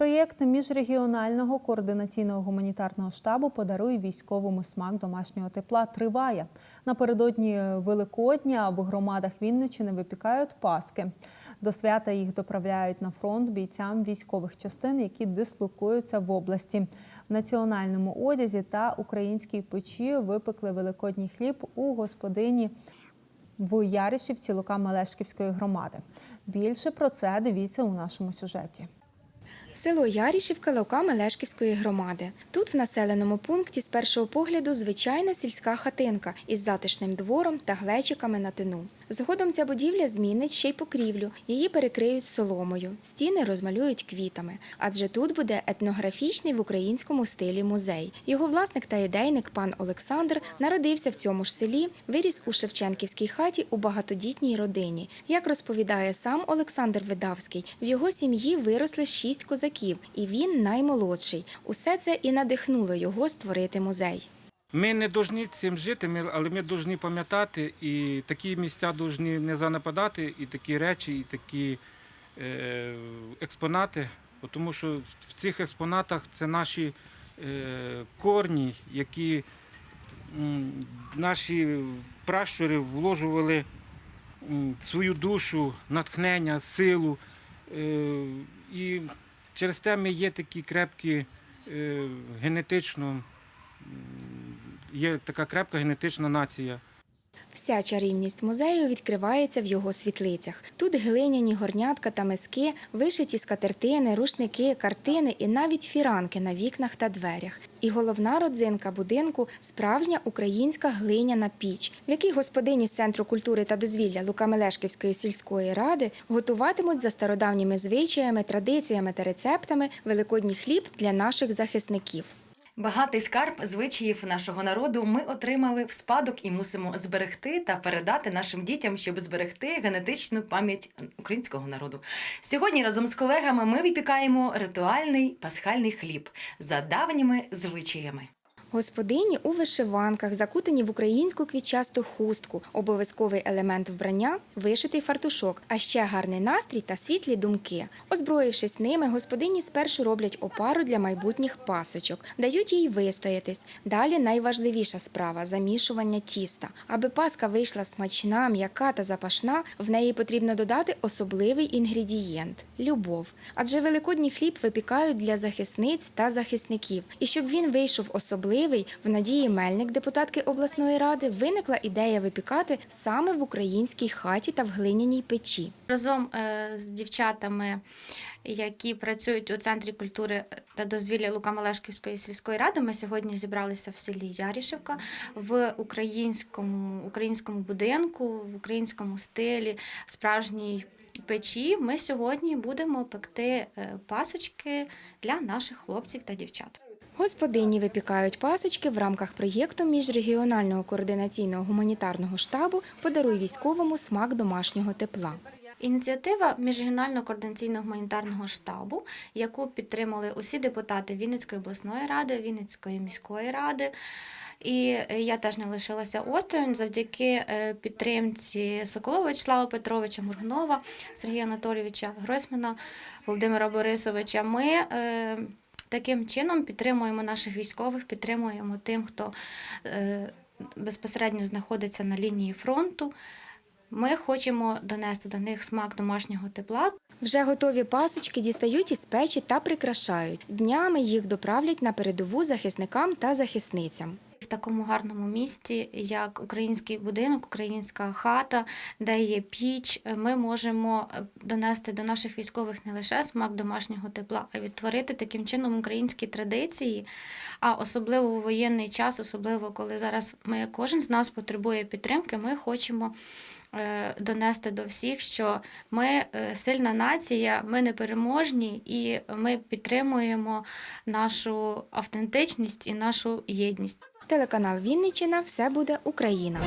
Проєкт міжрегіонального координаційного гуманітарного штабу Подаруй військовому смак домашнього тепла триває. Напередодні Великодня в громадах Вінниччини випікають паски. До свята їх доправляють на фронт бійцям військових частин, які дислокуються в області. В національному одязі та українській печі випекли великодній хліб у господині в Яришівці Лука Мелешківської громади. Більше про це дивіться у нашому сюжеті. Село Ярішівка Лука Мелешківської громади. Тут, в населеному пункті, з першого погляду, звичайна сільська хатинка із затишним двором та глечиками на тину. Згодом ця будівля змінить ще й покрівлю. Її перекриють соломою, стіни розмалюють квітами. Адже тут буде етнографічний в українському стилі музей. Його власник та ідейник пан Олександр народився в цьому ж селі, виріс у Шевченківській хаті у багатодітній родині. Як розповідає сам Олександр Видавський, в його сім'ї виросли шість козаків, і він наймолодший. Усе це і надихнуло його створити музей. Ми не повинні цим жити, але ми повинні пам'ятати і такі місця повинні не занападати, і такі речі, і такі е, експонати. Тому що в цих експонатах це наші е, корні, які наші пращури вложували свою душу, натхнення, силу. Е, і через те ми є такі крепкі генетично. Є така крепка генетична нація. Вся чарівність музею відкривається в його світлицях. Тут глиняні горнятка та миски, вишиті скатертини, рушники, картини і навіть фіранки на вікнах та дверях. І головна родзинка будинку справжня українська глиняна піч, в якій господині з центру культури та дозвілля Лукамелешківської сільської ради готуватимуть за стародавніми звичаями, традиціями та рецептами великодній хліб для наших захисників. Багатий скарб звичаїв нашого народу ми отримали в спадок і мусимо зберегти та передати нашим дітям, щоб зберегти генетичну пам'ять українського народу. Сьогодні разом з колегами ми випікаємо ритуальний пасхальний хліб за давніми звичаями. Господині у вишиванках, закутані в українську квітчасту хустку, обов'язковий елемент вбрання вишитий фартушок, а ще гарний настрій та світлі думки. Озброївшись ними, господині спершу роблять опару для майбутніх пасочок, дають їй вистоятись. Далі найважливіша справа замішування тіста. Аби паска вийшла смачна, м'яка та запашна, в неї потрібно додати особливий інгредієнт любов. Адже великодній хліб випікають для захисниць та захисників. І щоб він вийшов особливий, в Надії Мельник, депутатки обласної ради, виникла ідея випікати саме в українській хаті та в глиняній печі. разом е, з дівчатами, які працюють у центрі культури та дозвілля Лука-Малешківської сільської ради. Ми сьогодні зібралися в селі Ярішівка в українському, українському будинку, в українському стилі, в справжній печі. Ми сьогодні будемо пекти е, пасочки для наших хлопців та дівчат. Господині випікають пасочки в рамках проєкту міжрегіонального координаційного гуманітарного штабу Подаруй військовому смак домашнього тепла. Ініціатива міжрегіонального координаційного гуманітарного штабу, яку підтримали усі депутати Вінницької обласної ради, Вінницької міської ради. І я теж не лишилася осторонь завдяки е, підтримці Соколова Вячеслава Петровича, Мургнова, Сергія Анатолійовича Гройсмана, Володимира Борисовича. Ми е, таким чином підтримуємо наших військових, підтримуємо тим, хто е, безпосередньо знаходиться на лінії фронту. Ми хочемо донести до них смак домашнього тепла. Вже готові пасочки дістають із печі та прикрашають. Днями їх доправлять на передову захисникам та захисницям. Такому гарному місті, як український будинок, українська хата, де є піч, ми можемо е, донести до наших військових не лише смак домашнього тепла, а відтворити таким чином українські традиції. А особливо у воєнний час, особливо коли зараз ми кожен з нас потребує підтримки, ми хочемо. е, Донести до всіх, що ми е, сильна нація, ми непереможні, і ми підтримуємо нашу автентичність і нашу єдність. Телеканал Вінниччина все буде Україна.